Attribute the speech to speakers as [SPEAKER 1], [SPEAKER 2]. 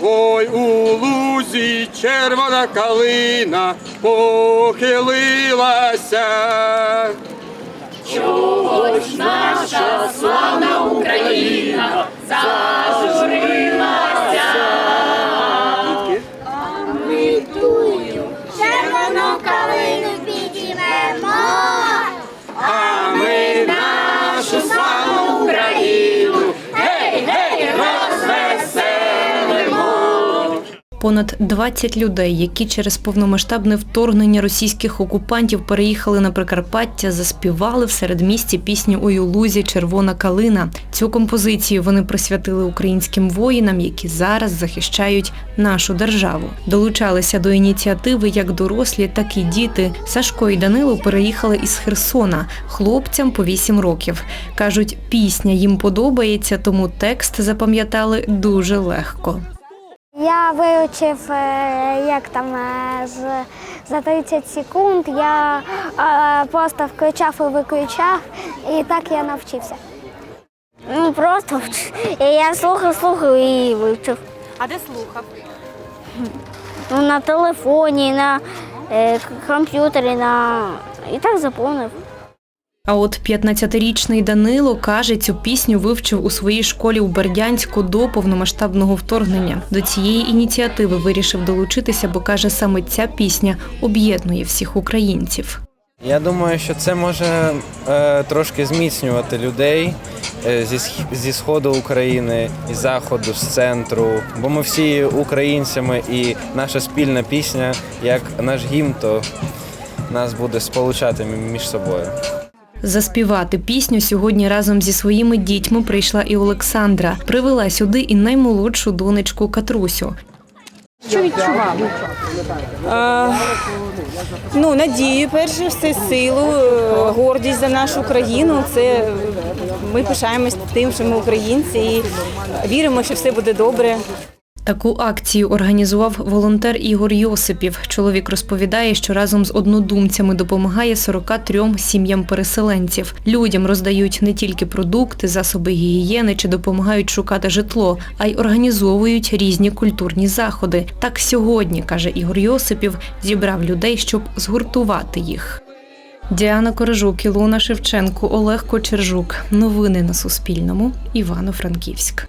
[SPEAKER 1] Ой, у лузі червона калина похилилася.
[SPEAKER 2] Чогось наша славна Україна Червону калину підіймемо.
[SPEAKER 1] А ми нашу славну Україну,
[SPEAKER 3] Понад 20 людей, які через повномасштабне вторгнення російських окупантів переїхали на Прикарпаття, заспівали в середмісті пісню «Ой у лузі червона калина. Цю композицію вони присвятили українським воїнам, які зараз захищають нашу державу. Долучалися до ініціативи як дорослі, так і діти. Сашко і Данило переїхали із Херсона, хлопцям по 8 років. кажуть, пісня їм подобається, тому текст запам'ятали дуже легко.
[SPEAKER 2] Я вивчив, е, як там е, за 30 секунд. Я е, просто включав і виключав, і так я навчився. Ну просто я слухав, слухав і вивчив.
[SPEAKER 4] А де слухав?
[SPEAKER 2] Ну, на телефоні, на е, комп'ютері, на і так заповнив.
[SPEAKER 3] А от 15-річний Данило каже, цю пісню вивчив у своїй школі у Бердянську до повномасштабного вторгнення. До цієї ініціативи вирішив долучитися, бо каже, саме ця пісня об'єднує всіх українців.
[SPEAKER 5] Я думаю, що це може е, трошки зміцнювати людей е, зі, зі сходу України, із заходу, з центру. Бо ми всі українцями, і наша спільна пісня, як наш гімн, то нас буде сполучати між собою.
[SPEAKER 3] Заспівати пісню сьогодні разом зі своїми дітьми прийшла і Олександра. Привела сюди і наймолодшу донечку Катрусю.
[SPEAKER 4] Що відчували?
[SPEAKER 6] Ну, надію, перше все силу, е, гордість за нашу країну. Це ми пишаємось тим, що ми українці, і віримо, що все буде добре.
[SPEAKER 3] Таку акцію організував волонтер Ігор Йосипів. Чоловік розповідає, що разом з однодумцями допомагає 43 сім'ям переселенців. Людям роздають не тільки продукти, засоби гігієни чи допомагають шукати житло, а й організовують різні культурні заходи. Так сьогодні, каже Ігор Йосипів, зібрав людей, щоб згуртувати їх. Діана Корожук, Ілона Шевченко, Олег Кочержук. Новини на Суспільному. Івано-Франківськ.